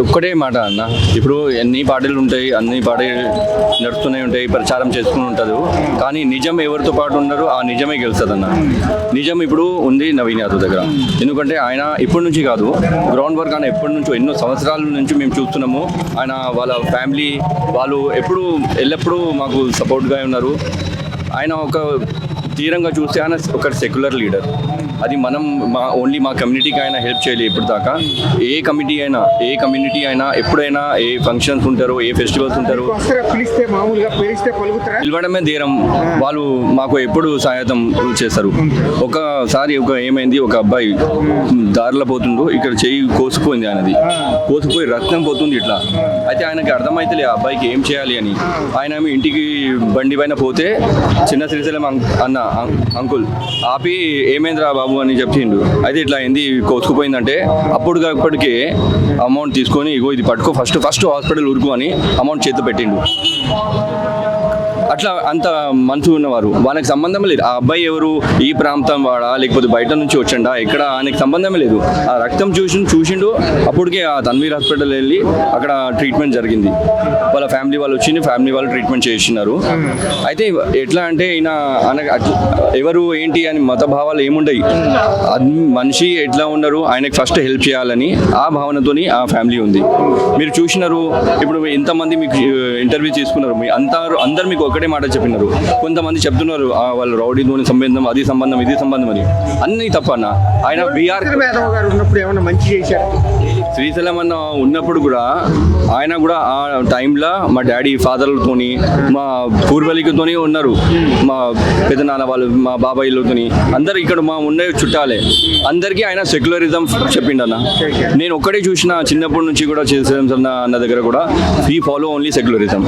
ఒక్కటే మాట అన్న. ఇప్పుడు ఎన్ని పార్టీలు ఉంటాయి అన్ని పార్టీలు నడుస్తూనే ఉంటాయి ప్రచారం చేసుకుని ఉంటుంది. కానీ నిజం ఎవరితో పాటు ఉన్నారో ఆ నిజమే గెలుస్తుంది అన్న నిజం ఇప్పుడు ఉంది నవీన్ యాదవ్ దగ్గర. ఎందుకంటే ఆయన ఇప్పటి నుంచి కాదు గ్రౌండ్ వర్క్ ఆయన ఎప్పటి నుంచో ఎన్నో సంవత్సరాల నుంచి మేము చూస్తున్నాము. ఆయన వాళ్ళ ఫ్యామిలీ వాళ్ళు ఎప్పుడు ఎల్లప్పుడూ మాకు సపోర్ట్గా ఉన్నారు. ఆయన ఒక తీరంగా చూస్తే ఆయన ఒక సెక్యులర్ లీడర్ అది మనం మా ఓన్లీ మా కమ్యూనిటీకి ఆయన హెల్ప్ చేయాలి ఇప్పుడు దాకా. ఏ కమిటీ అయినా ఏ కమ్యూనిటీ అయినా ఎప్పుడైనా ఏ ఫంక్షన్స్ ఉంటారో ఏ ఫెస్టివల్స్ ఉంటారో. పిలవడమే ధీరం వాళ్ళు మాకు ఎప్పుడు సహాయతం చేస్తారు. ఒకసారి ఒక ఏమైంది ఒక అబ్బాయి దారిలో పోతుండు ఇక్కడ చెయ్యి కోసిపోయింది ఆయనది. కోసిపోయి రక్తం పోతుంది ఇట్లా. అయితే ఆయనకి అర్థమైతలే ఆ అబ్బాయికి ఏం చేయాలి అని. ఆయన ఇంటికి బండి పైన పోతే చిన్న శ్రీశైలం అన్న అంకుల్ ఆపి ఏమైందిరా బాబు అని చెప్పిండు. అయితే ఇట్లా అయింది కోసుకుపోయిందంటే అప్పుడు అమౌంట్ తీసుకొని ఇగో ఇది పట్టుకో ఫస్ట్ ఫస్ట్ హాస్పిటల్ ఉరుకు అని అమౌంట్ చేతి పెట్టిండు. అట్లా అంత మనసు ఉన్నవారు. వాళ్ళకి సంబంధం లేదు. ఆ అబ్బాయి ఎవరు? ఈ ప్రాంతం వాడా? లేకపోతే బయట నుంచి వచ్చిండా? ఇక్కడ ఆయనకి సంబంధమే లేదు. ఆ రక్తం చూసి చూసిండు. అప్పటికే ఆ తన్వీర్ హాస్పిటల్ వెళ్ళి అక్కడ ట్రీట్మెంట్ జరిగింది. వాళ్ళ ఫ్యామిలీ వాళ్ళు వచ్చింది. ఫ్యామిలీ వాళ్ళు ట్రీట్మెంట్ చేసినారు. అయితే ఎట్లా అంటే ఈయన ఆయన ఎవరు ఏంటి అని మత భావాలు ఏముండయి. మనిషి ఎట్లా ఉన్నారు? ఆయనకి ఫస్ట్ హెల్ప్ చేయాలని ఆ భావనతోని ఆ ఫ్యామిలీ ఉంది. మీరు చూసినారు. ఇప్పుడు ఎంతమంది మీకు ఇంటర్వ్యూ చేసుకున్నారు. మీ అందరూ అందరు మీకు ఒకటే మాట చెప్పినారు. కొంతమంది చెప్తున్నారు "ఆ, వాళ్ళు రౌడీతోని సంబంధం అది సంబంధం ఇది సంబంధం అని. అన్నీ తప్పన్న ఆయన బీఆర్ గారు ఉన్నప్పుడు మంచి చేశారు? శ్రీశైలం అన్న ఉన్నప్పుడు కూడా ఆయన కూడా ఆ టైంలో మా డాడీ ఫాదర్లతోని మా పూర్వీకులతోని ఉన్నారు. మా పెదనాన్న వాళ్ళు మా బాబాయిలతోని అందరు ఇక్కడ మా ఉండే చుట్టాలే. అందరికీ ఆయన సెక్యులరిజం చెప్పిండు అన్న నేను ఒక్కడే చూసిన చిన్నప్పటి నుంచి కూడా శ్రీశైలం అన్న అన్న దగ్గర కూడా ఈ ఫాలో ఓన్లీ సెక్యులరిజం